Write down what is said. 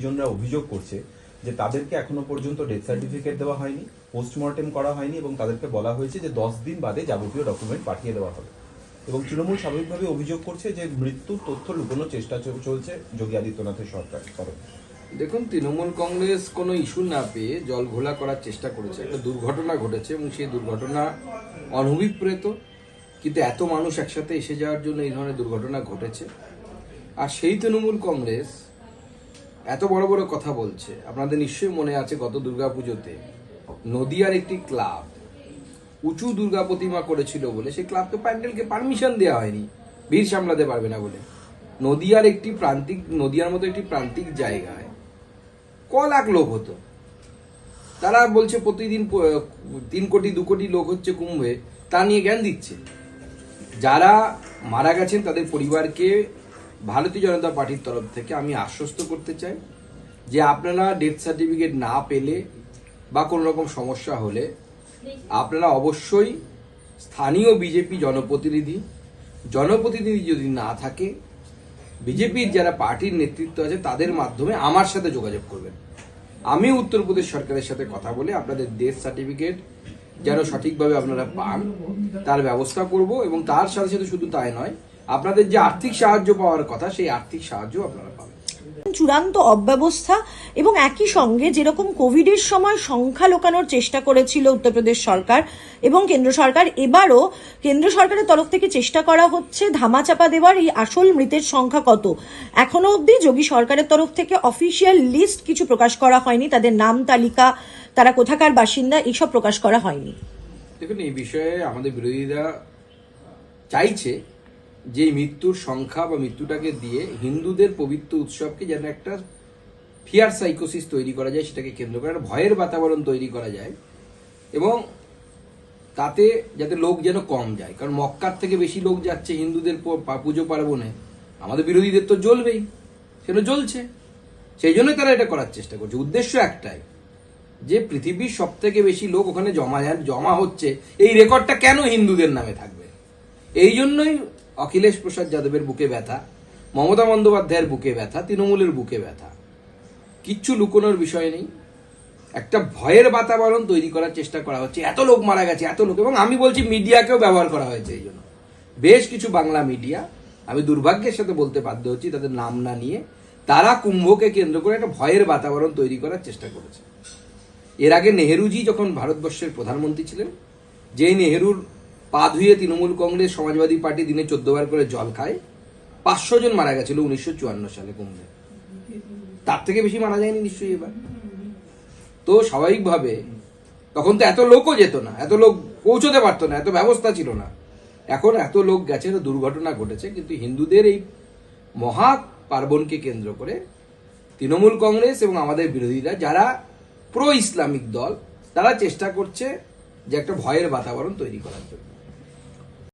Genre অভিযোগ করছে যে তাদেরকে এখনও পর্যন্ত ডেথ সার্টিফিকেট দেওয়া হয়নি পোস্টমর্টেম করা হয়নি এবং তাদেরকে বলা হয়েছে যে দশ দিন বাদে যাবতীয় ডকুমেন্ট পাঠিয়ে দেওয়া হবে। এবং তৃণমূল স্বাভাবিকভাবে অভিযোগ করছে যে মৃত্যুর তথ্য লুকোনোর চেষ্টা চল- চলছে যোগী আদিত্যনাথের সরকার তরফে। দেখুন, তৃণমূল কংগ্রেস কোনো ইস্যু না পেয়ে জল ঘোলা করার চেষ্টা করেছে। একটা দুর্ঘটনা ঘটেছে এবং সেই দুর্ঘটনা অনভিপ্রেত, কিন্তু এত মানুষ একসাথে এসে যাওয়ার জন্য এই ধরনের দুর্ঘটনা ঘটেছে। আর সেই তৃণমূল কংগ্রেস এত বড় বড় কথা বলছে। আপনাদের নিশ্চয়ই মনে আছে গত দুর্গাপুজোতে নদিয়ার একটি ক্লাব উঁচু দুর্গা প্রতিমা করেছিল বলে। সেই ক্লাবকে প্যান্ডেলকে পারমিশন দেওয়া হয়নি। ভিড় সামলাতে পারবে না বলে। নদিয়ার একটি প্রান্তিক, নদিয়ার মতো একটি প্রান্তিক জায়গায় ক লাখ লোক হতো। তারা বলছে প্রতিদিন তিন কোটি, দু কোটি লোক হচ্ছে কুম্ভে। তা নিয়ে জ্ঞান দিচ্ছে। যারা মারা গেছেন তাদের পরিবারকে ভারতীয় জনতা পার্টির তরফ থেকে আমি আশ্বস্ত করতে চাই যে আপনারা ডেথ সার্টিফিকেট না পেলে বা কোনো রকম সমস্যা হলে আপনারা অবশ্যই স্থানীয় বিজেপি জনপ্রতিনিধি জনপ্রতিনিধি যদি না থাকে, বিজেপির যারা পার্টির নেতৃত্ব আছে তাদের মাধ্যমে আমার সাথে যোগাযোগ করবেন। আমি উত্তরপ্রদেশ সরকারের সাথে কথা বলে আপনাদের ডেথ সার্টিফিকেট যেন সঠিকভাবে আপনারা পান, তার ব্যবস্থা করব এবং তার সাথে সাথে শুধু তাই নয় আপনাদের যে আর্থিক সাহায্য পাওয়ার কথা সেই আর্থিক সাহায্য আপনারা পাবেন। চূড়ান্ত অব্যবস্থা এবং একই সঙ্গে যেরকম কোভিডের সময় সংখ্যা লোকানোর চেষ্টা করেছিল উত্তরপ্রদেশ সরকার এবং কেন্দ্র সরকার এবারও কেন্দ্র সরকারের তরফ থেকে চেষ্টা করা হচ্ছে ধামাচাপা দেওয়ার এই আসল মৃতের সংখ্যা কত। এখনও অবধি যোগী সরকারের তরফ থেকে অফিসিয়াল লিস্ট কিছু প্রকাশ করা হয়নি। তাদের নাম তালিকা তারা কোথাকার বাসিন্দা এইসব প্রকাশ করা হয়নি। দেখুন এই বিষয়ে আমাদের বিরোধীরা চাইছে যে মৃত্যুর সংখ্যা বা মৃত্যুটাকে দিয়ে হিন্দুদের পবিত্র উৎসবকে যেন একটা ফিয়ার সাইকোসিস তৈরি করা যায়, সেটাকে কেন্দ্র করে একটা ভয়ের বাতাবরণ তৈরি করা যায়। এবং তাতে যাতে লোক যেন কম যায়, কারণ মক্কার থেকে বেশি লোক যাচ্ছে হিন্দুদের পুজো পার্বণে। আমাদের বিরোধীদের তো জ্বলবেই সেটা জ্বলছে। সেই জন্যই তারা এটা করার চেষ্টা করছে। উদ্দেশ্য একটাই, যে পৃথিবীর সব থেকে বেশি লোক ওখানে জমা জমা হচ্ছে। এই রেকর্ডটা কেন হিন্দুদের নামে থাকবে? এই জন্যই অখিলেশ প্রসাদ যাদবের বুকে ব্যথা, মমতা বন্দ্যোপাধ্যায়ের বুকে ব্যথা, তৃণমূলের বুকে ব্যথা। কিচ্ছু লুকোনোর বিষয় নেই। একটা ভয়ের বাতাবরণ তৈরি করার চেষ্টা করা হচ্ছে। এত লোক মারা গেছে, এত লোক। এবং আমি বলছি, মিডিয়াকেও ব্যবহার করা হয়েছে এই জন্য। বেশ কিছু বাংলা মিডিয়া, আমি দুর্ভাগ্যের সাথে বলতে বাধ্য হচ্ছি, তাদের নাম না নিয়ে তারা কুম্ভকে কেন্দ্র করে একটা ভয়ের বাতাবরণ তৈরি করার চেষ্টা করেছে। এর আগে নেহেরুজি যখন ভারতবর্ষের প্রধানমন্ত্রী ছিলেন, যেই নেহেরুর পা ধুয়ে তৃণমূল কংগ্রেস সমাজবাদী পার্টি দিনে চোদ্দ বার করে জল খায়। পাঁচশো জন মারা গেছিল উনিশশো চুয়ান্ন সালে কুম্ভে। তার থেকে বেশি মারা যায়নি নিশ্চয়ই এবার। তো স্বাভাবিকভাবে তখন তো এত লোকও যেত না, এত লোক পৌঁছতে পারতো না, এত ব্যবস্থা ছিল না। এখন এত লোক গেছে তো দুর্ঘটনা ঘটেছে, কিন্তু হিন্দুদের এই মহা পার্বণকে কেন্দ্র করে তৃণমূল কংগ্রেস এবং আমাদের বিরোধীরা, যারা প্রো ইসলামিক দল, তারা চেষ্টা করছে যে একটা ভয়ের বাতাবরণ তৈরি করার জন্য।